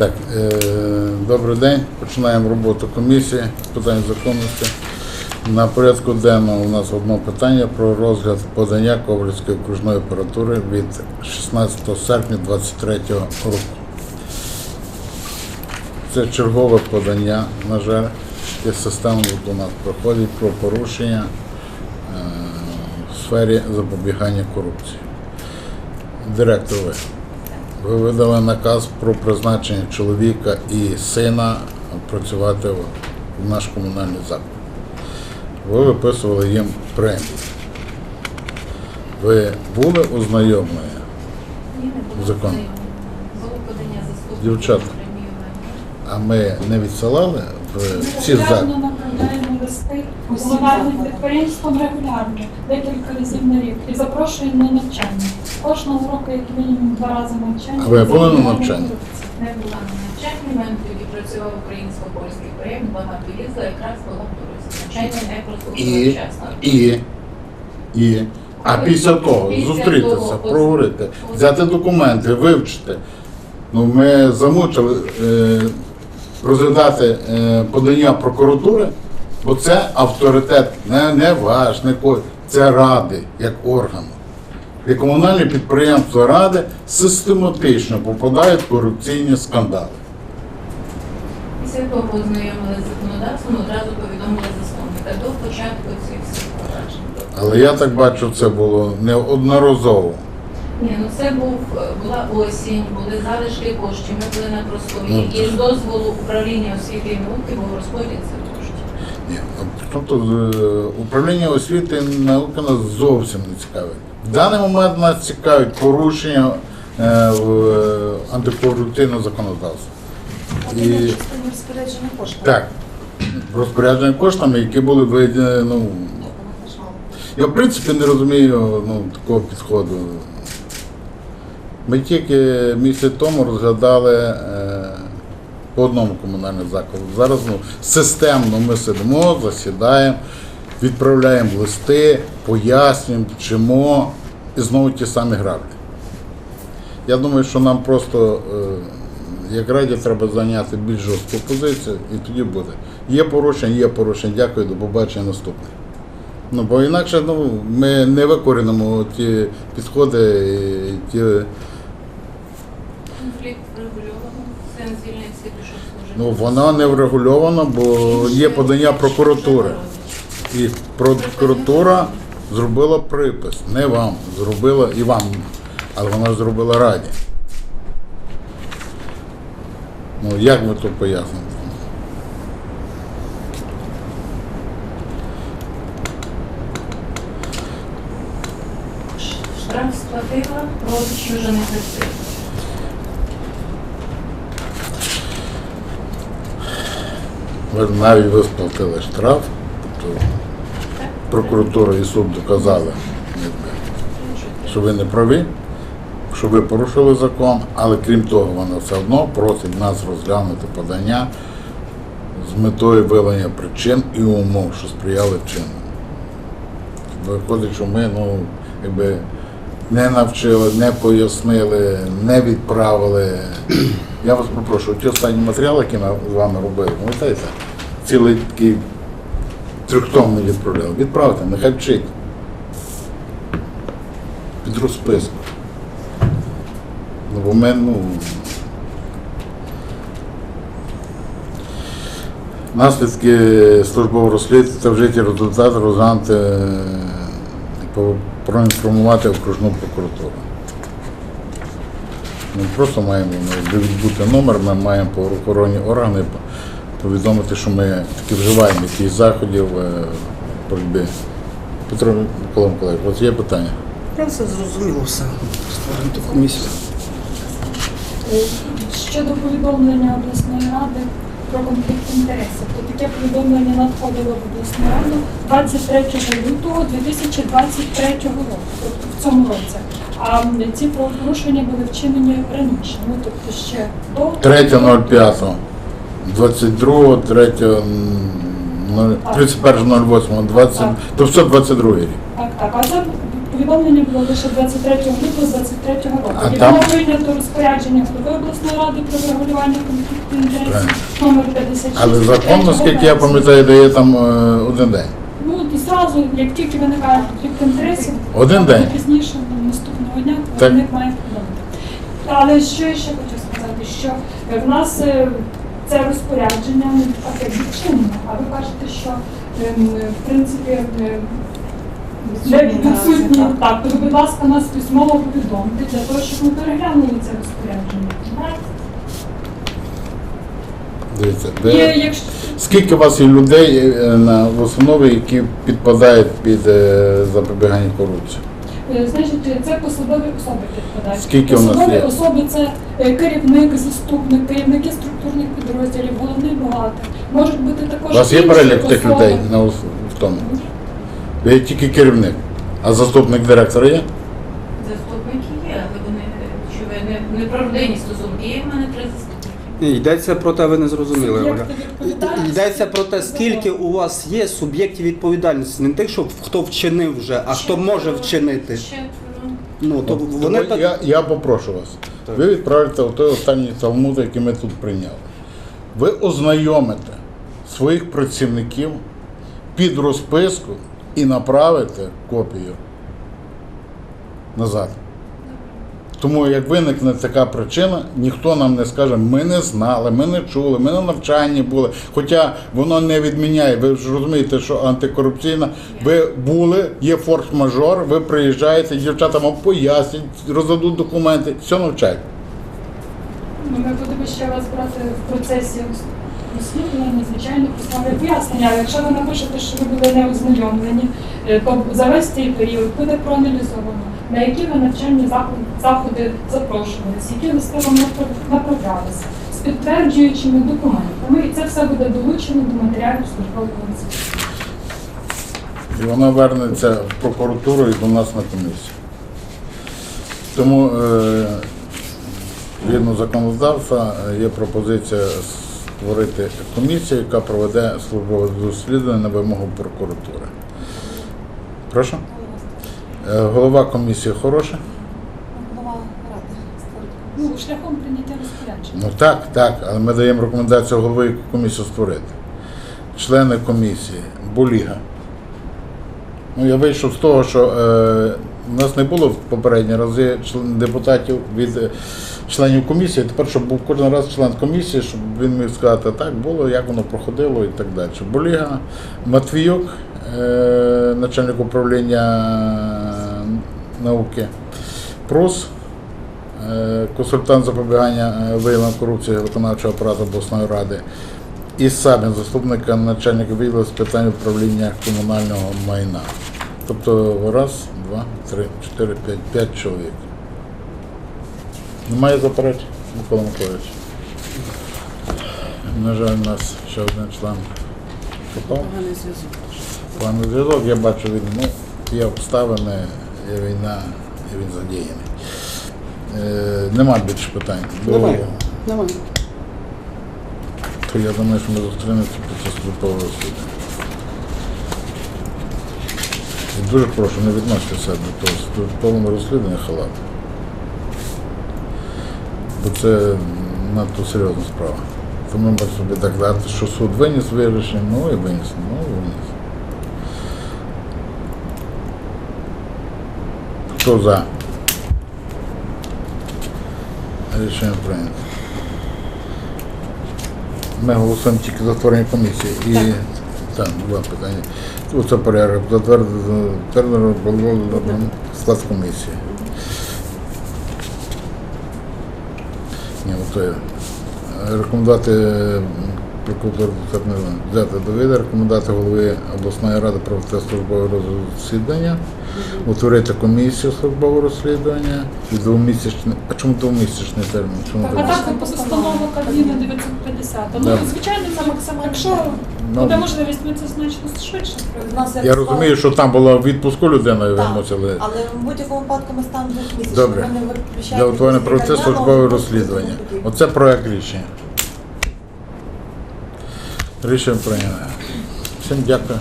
Так, е, добрий день. Починаємо роботу комісії з питань законності. На порядку денному у нас одне питання про розгляд подання Ковальської окружної апаратури від 16 серпня 2023 року. Це чергове подання, на жаль, яке системно до нас проходить про порушення е, в сфері запобігання корупції. Директор ви. Ви видали наказ про призначення чоловіка і сина працювати в наш комунальний заклад. Ви виписували їм премії. Ви були ознайомлені? Ні, не було Закон. знайомо. Було подання заступника Дівчата. А ми не відсилали в ці заклади? комунальним підприємствам регулярно, декілька разів на рік, і запрошуємо на навчання. Кожного року, як мінімум, два рази навчання. А ви були на навчанні? Не була на навчанні, мене тоді працював українсько-польський проєкт, багато їздила, якраз була в Навчання не І, вчасно. і, і. А після того Після зустрітися, того, проговорити, взяти документи, вивчити. Ну, ми замучили е, розглядати е, подання прокуратури, бо це авторитет не, не ваш, не ко- це ради як органу. І комунальні підприємства ради систематично попадають в корупційні скандали. Після того ознайомилися з законодавством, одразу повідомили засновника до початку цих всіх проваджень. Але я так бачу, це було неодноразово. Ні, ну це був була осінь, були залишки коштів. Ми були на просторі. Ну, І з дозволу управління освіти і науки був розподіл цих коштів. Ні, Тобто е, управління освіти і науки нас зовсім не цікавить. В даний момент нас цікавить порушення е, в е, антикорупційного законодавства. І- розпорядження. Так, розпорядження коштами, які були виділені, ну, я в принципі не розумію ну, такого підходу. Ми тільки місяць тому розглядали е, по одному комунальному закладу. Зараз ну, системно ми сидимо, засідаємо, відправляємо листи, пояснюємо, вчимо і знову ті самі граблі. Я думаю, що нам просто е, як раді треба зайняти більш жорстку позицію і тоді буде. Є порушення, є порушення. Дякую, до побачення наступне. Ну, бо інакше ну, ми не викорінимо ті підходи, ті. Ну, воно не врегульовано, бо є подання прокуратури. І прокуратура зробила припис. Не вам, зробила і вам, але вона зробила раді. Ну, як ви то поясните? Штраф сплатила, родичі вже не працює. Ви навіть ви сплатили штраф, тобто прокуратура і суд доказали, що ви не праві, що ви порушили закон, але крім того, вона все одно просить нас розглянути подання з метою виявлення причин і умов, що сприяли вчиненню. Виходить, що ми ну, якби, не навчили, не пояснили, не відправили. Я вас попрошу, ті останні матеріали, які ми з вами робили, пам'ятаєте, цілий такий трьохтомний відправляли. Відправте, нехай вчить. Під розписку. Ну, бо ми, ну, наслідки службового розслідування та вжиті результати розглянути е, проінформувати окружну прокуратуру. Ми просто маємо ну, бути номер, ми маємо по охоронні органи повідомити, що ми таки вживаємо якісь заходів е, боротьби. Петро Микола Миколаївич, вас є питання? Я все зрозуміло все. Створимо ту комісію. Е, Щодо повідомлення обласної ради про конфлікт інтересів, то таке повідомлення надходило в обласну раду 23 лютого 2023 року, тобто в цьому році. А ці правопорушення були вчинені раніше, ну тобто ще до 3.05, 22, 3, 31.08, 20, то все 22 рік. Так, так. А це повідомлення було лише 23 лютого 23 року. А І там- було прийнято розпорядження голови обласної ради про регулювання конфлікту інтересів номер 56. Але закон, 3 наскільки я пам'ятаю, дає там е, один день. Ну і зразу, як тільки виникає конфлікт інтересів, Один день. пізніше ну, наступного дня Так. виник має повідомити. Але що я ще хочу сказати, що е, в нас е, це розпорядження ну, таке відчинено, а ви кажете, що ем, в принципі е, Відсутні так, то будь ласка, нас письмово повідомте для того, щоб ми переглянули це розпорядження. Дивіться, де, якщо скільки у вас є людей е, на в установі, які підпадають під е, запобігання корупції? Значить, це посадові особи підпадають. Скільки у нас посадові є? особи це е, керівник, заступник, керівники структурних підрозділів, головний бухгалтер. Можуть бути також У вас є інші перелік тих особи. людей на ус- в тому? Ви є тільки керівник, а заступник директора є? Заступники є, але вони що ви не, не правдиві стосунки. Є в мене три заступники. Ні, йдеться про те, ви не зрозуміли, Оля. Йдеться про те, скільки у вас є суб'єктів відповідальності, не тих, що хто вчинив вже, а хто може вчинити. Ну то вони так. я, я попрошу вас. Ви відправите той останній талмуд, який ми тут прийняли. Ви ознайомите своїх працівників під розписку і направите копію назад. Тому як виникне така причина, ніхто нам не скаже, ми не знали, ми не чули, ми на навчанні були. Хоча воно не відміняє. Ви ж розумієте, що антикорупційна. Ви були, є форс-мажор, ви приїжджаєте, дівчата вам пояснять, роздадуть документи, все навчать. Ну, Ми будемо ще вас брати в процесі розслідування, звичайно, письмове пояснення. Але якщо ви напишете, що ви були не ознайомлені, е, то за весь цей період буде проаналізовано, на які ви навчальні заходи, запрошувалися, які листи вам направлялися з підтверджуючими документами. І це все буде долучено до матеріалів службового розслідування. І воно вернеться в прокуратуру і до нас на комісію. Тому е, згідно законодавства є пропозиція створити комісію, яка проведе службове розслідування на вимогу прокуратури. Прошу? Е, Голова комісії хороша? Голова ради створити. Ну, шляхом прийняття розпорядження. Ну так, так, але ми даємо рекомендацію голови комісію створити. Члени комісії, Буліга. Ну, я вийшов з того, що е, у нас не було в попередні рази член, депутатів від е, членів комісії. Тепер, щоб був кожен раз член комісії, щоб він міг сказати, так було, як воно проходило і так далі. Буліга, Матвіюк, е, начальник управління науки, Прус, е, консультант запобігання е, виявлення корупції виконавчого апарату обласної ради, і Сабін, заступника начальника відділу з питань управління комунального майна. Тобто раз, два, три, чотири, п'ять, п'ять чоловік. Немає заперечень, Микола Миколаївич. На жаль, у нас ще один член. Поганий зв'язок. Планий зв'язок, я бачу, він ну, є обставини, є війна, і він задіяний. Е, нема більше питань. Бо- Немає. Немає. то я думаю, що ми зустрінемося під час службового розслідування. І дуже прошу, не відноситися до того службового розслідування халат. Бо це надто серйозна справа. Тому ми собі так дати, що суд виніс вирішення, ну і виніс, ну і виніс. Хто за? Рішення прийнято. Ми голосуємо тільки за створення комісії. І так, два питання. Оце порядок. Затвердити склад комісії. Ні, ото я. Рекомендувати м, прокуратуру взяти до віда, рекомендувати голови обласної ради провести службове розслідування, утворити комісію службового розслідування і двомісячний. А чому двомісячний термін? Чому Так, а двомісячний? так постанова Кабміну 950. Ну, Да. звичайно, це максимально. Якщо Ну, буде можливість, ми це значно швидше зробимо. нас Я склад- розумію, що там була в відпуску людина і Так. Але в будь-якому випадку ми ставимо двох місяців. Добре. Ми не виключаємо Для утворення процесу службове розслідування. Оце проект рішення. Рішення прийнято. Всім дякую.